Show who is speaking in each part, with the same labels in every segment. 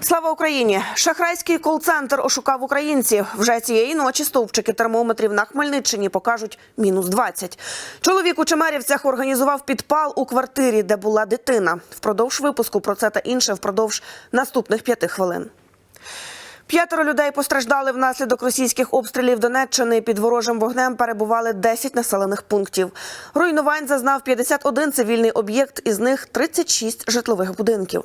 Speaker 1: Слава Україні! Шахрайський кол-центр ошукав українців. Вже цієї ночі стовпчики термометрів на Хмельниччині покажуть мінус 20. Чоловік у Чемерівцях організував підпал у квартирі, де була дитина. Впродовж випуску про це та інше впродовж наступних п'яти хвилин. П'ятеро людей постраждали внаслідок російських обстрілів Донеччини. Під ворожим вогнем перебували 10 населених пунктів. Руйнувань зазнав 51 цивільний об'єкт, із них 36 житлових будинків.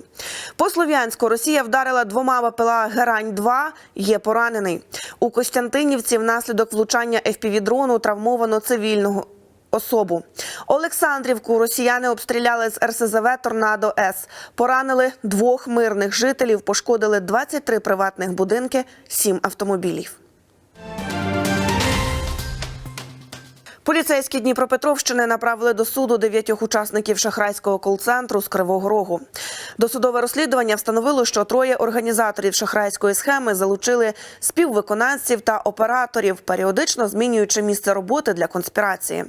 Speaker 1: По Слов'янську Росія вдарила двома БПЛА Герань-2. Є поранений. У Костянтинівці внаслідок влучання FPV-дрону травмовано цивільного особу. Олександрівку росіяни обстріляли з РСЗВ Торнадо С. Поранили двох мирних жителів, пошкодили 23 приватних будинки, 7 автомобілів. Поліцейські Дніпропетровщини направили до суду дев'ятьох учасників шахрайського кол-центру з Кривого Рогу. Досудове розслідування встановило, що троє організаторів шахрайської схеми залучили співвиконавців та операторів, періодично змінюючи місце роботи для конспірації.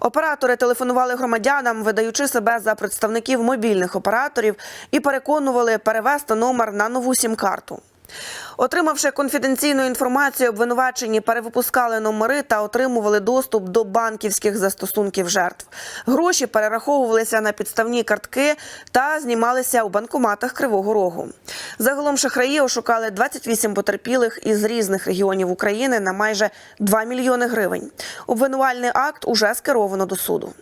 Speaker 1: Оператори телефонували громадянам, видаючи себе за представників мобільних операторів, і переконували перевести номер на нову сім-карту. Отримавши конфіденційну інформацію, обвинувачені перевипускали номери та отримували доступ до банківських застосунків жертв. Гроші перераховувалися на підставні картки та знімалися у банкоматах Кривого Рогу. Загалом шахраї ошукали 28 потерпілих із різних регіонів України на майже 2 мільйони гривень. Обвинувальний акт уже скеровано до суду.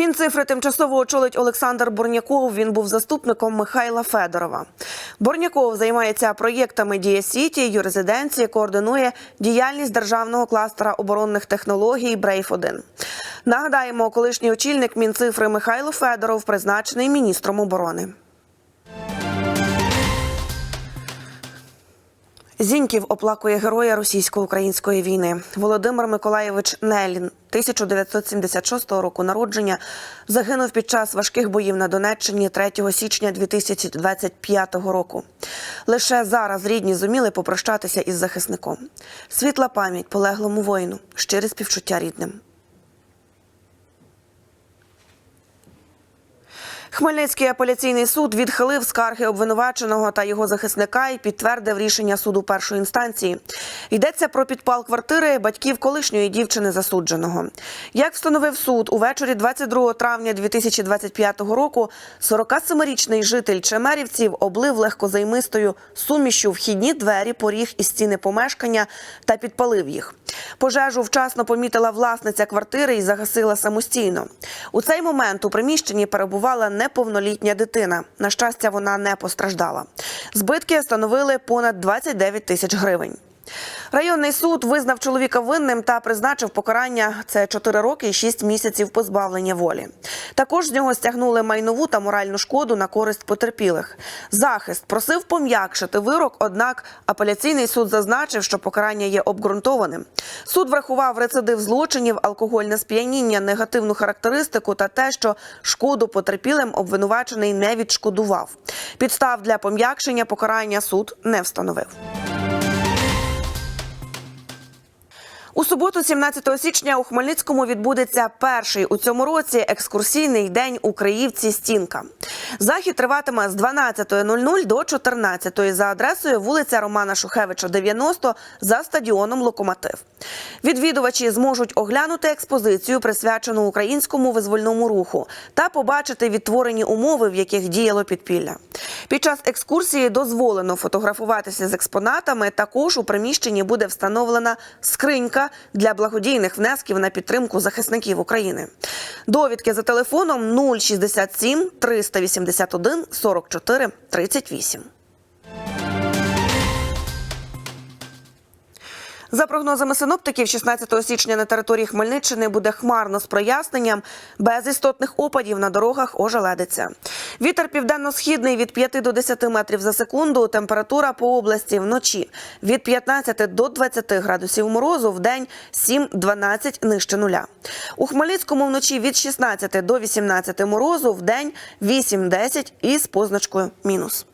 Speaker 1: Мінцифри тимчасово очолить Олександр Борняков. Він був заступником Михайла Федорова. Борняков займається проєктами Дія Сіті, юрезиденції, координує діяльність державного кластера оборонних технологій Брейф 1 Нагадаємо, колишній очільник Мінцифри Михайло Федоров призначений міністром оборони. Зіньків оплакує героя російсько-української війни. Володимир Миколаєвич Нелін, 1976 року народження, загинув під час важких боїв на Донеччині 3 січня 2025 року. Лише зараз рідні зуміли попрощатися із захисником. Світла пам'ять полеглому воїну, щире співчуття рідним. Хмельницький апеляційний суд відхилив скарги обвинуваченого та його захисника і підтвердив рішення суду першої інстанції. Йдеться про підпал квартири батьків колишньої дівчини засудженого. Як встановив суд, увечері 22 травня 2025 року 47-річний житель Чемерівців облив легкозаймистою сумішю вхідні двері, поріг і стіни помешкання та підпалив їх. Пожежу вчасно помітила власниця квартири і загасила самостійно. У цей момент у приміщенні перебувала неповнолітня дитина. На щастя, вона не постраждала. Збитки становили понад 29 тисяч гривень. Районний суд визнав чоловіка винним та призначив покарання це 4 роки і 6 місяців позбавлення волі. Також з нього стягнули майнову та моральну шкоду на користь потерпілих. Захист просив пом'якшити вирок, однак апеляційний суд зазначив, що покарання є обґрунтованим. Суд врахував рецидив злочинів, алкогольне сп'яніння, негативну характеристику та те, що шкоду потерпілим обвинувачений не відшкодував. Підстав для пом'якшення покарання суд не встановив. У суботу, 17 січня, у Хмельницькому відбудеться перший у цьому році екскурсійний день у Криївці Стінка. Захід триватиме з 12.00 до 14.00 за адресою вулиця Романа Шухевича, 90 за стадіоном Локомотив. Відвідувачі зможуть оглянути експозицію, присвячену українському визвольному руху, та побачити відтворені умови, в яких діяло підпілля. Під час екскурсії дозволено фотографуватися з експонатами. Також у приміщенні буде встановлена скринька для благодійних внесків на підтримку захисників України. Довідки за телефоном 067 381 44 38. За прогнозами синоптиків, 16 січня на території Хмельниччини буде хмарно з проясненням, без істотних опадів на дорогах ожеледиться. Вітер південно-східний від 5 до 10 метрів за секунду. Температура по області вночі від 15 до 20 градусів морозу, в день 7-12 нижче нуля. У Хмельницькому вночі від 16 до 18 морозу, в день 8-10 із позначкою мінус.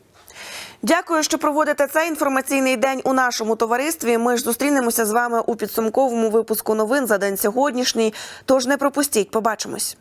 Speaker 1: Дякую, що проводите цей інформаційний день у нашому товаристві. Ми ж зустрінемося з вами у підсумковому випуску новин за день сьогоднішній. Тож не пропустіть, побачимось.